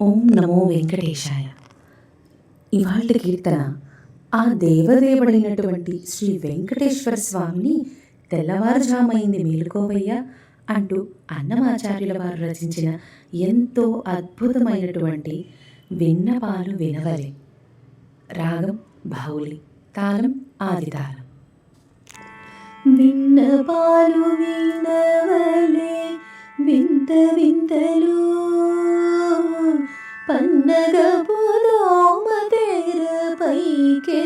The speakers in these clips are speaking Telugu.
ఓం నమో వెంకటేశాయ. ఇవాళ కీర్తన ఆ దేవదేవుడైనటువంటి శ్రీ వెంకటేశ్వర స్వామిని తెల్లవారుజామైంది మేలుకోవయ్యా అంటూ అన్నమాచార్యుల వారు రచించిన ఎంతో అద్భుతమైనటువంటి విన్నపాలు వినవలే. రాగం బావులి తాళం ఆది తాళం విన్నపాలు వినవలే వింత వింతలు పన్నగ పులోమ తెర పైకెత్తవేలయ్యా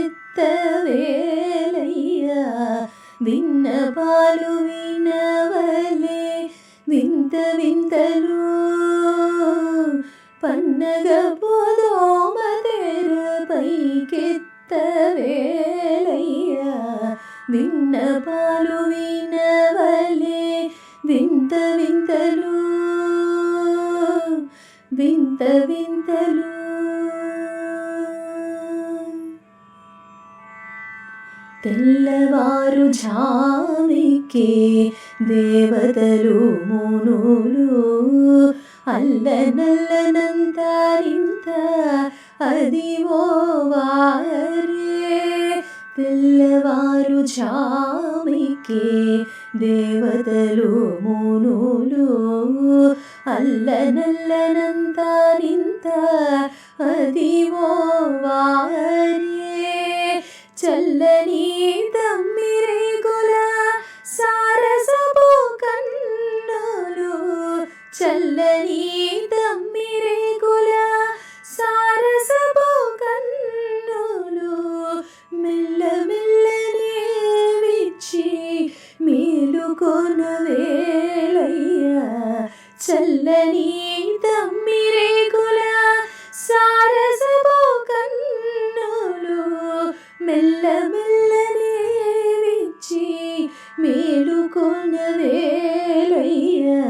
విన్నపాలు వినవలే వింత వింతలు పన్నగ పులోమ తెర పైకెత్తవేలయ్యా విన్నపాలు వినవలే వింత వింతలు వింత వింతలు. తెల్లవారు జామికే దేవతలు మునులు. అల్లనల్లనంతారింత అది ఓ వారే. తెల్లవారు జామికే దేవతలు మునులు అల్లనల్లనంతరింత అదివో వారే చల్లని తమ్మిరేగుల సారసబో కన్నులు మెల్ల మెల్లనే విచ్చి మేలుకొన వేళయ్యా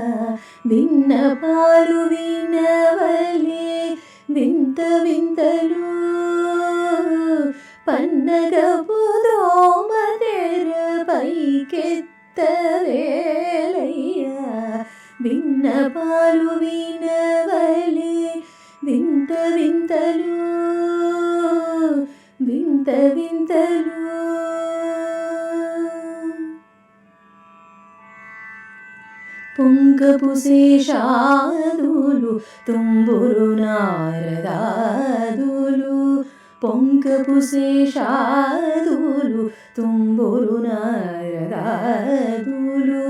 విన్నపాలు వినవలే వింత వింతలు పన్నగ పుదోమ పైకెత్తవేలయ్యా విన్నపాలు వినవలే. వింత వింతలు వింత వింతలు. పొంగపు శేషాదులు తుంబురు నారదాదులు. పొంగపు శేషాదులు తుంబురు నారదాదులు.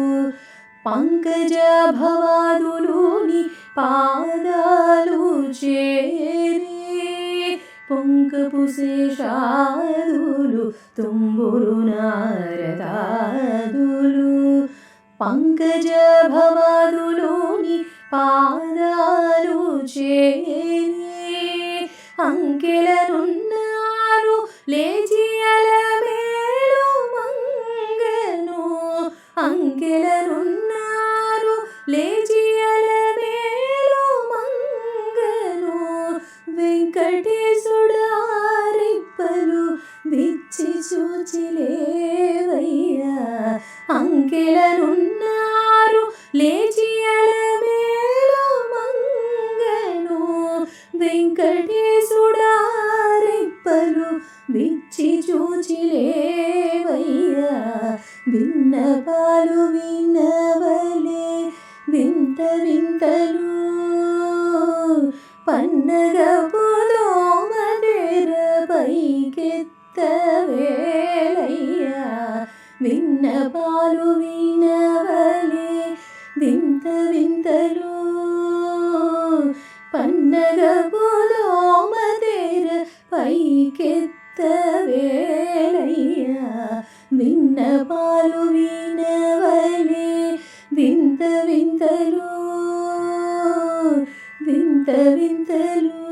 పంకజభవాదులోని పాదాలు చేరి పొంకపు శేషాదులు తుంబురు నారదాదులు. పంకజభవాదులోని పాదాలు చేరి అంకెలనున్నారు లేచి అలమేలు మంగను. అంకెలనున్నారు లేచి అలమేలు మంగను వెంకటేశుడారిప్పలు విచ్చి చూచిలేవయ్యా అంకెలనున్నారు లేచి అలమేలు మంగను వెంకటేశుడారిప్పలు విచ్చి చూచిలేవయ్యా విన్నపాలు విన్న పన్నగ పులోమ తెర పైకెత్తవేలయ్యా విన్నపాలు వినవలే వింత వింతలు పన్నగ పులోమ తెర పైకెత్తవేలయ్యా విన్నపాలు వినవలే వింత వింతలు వింత వింతలు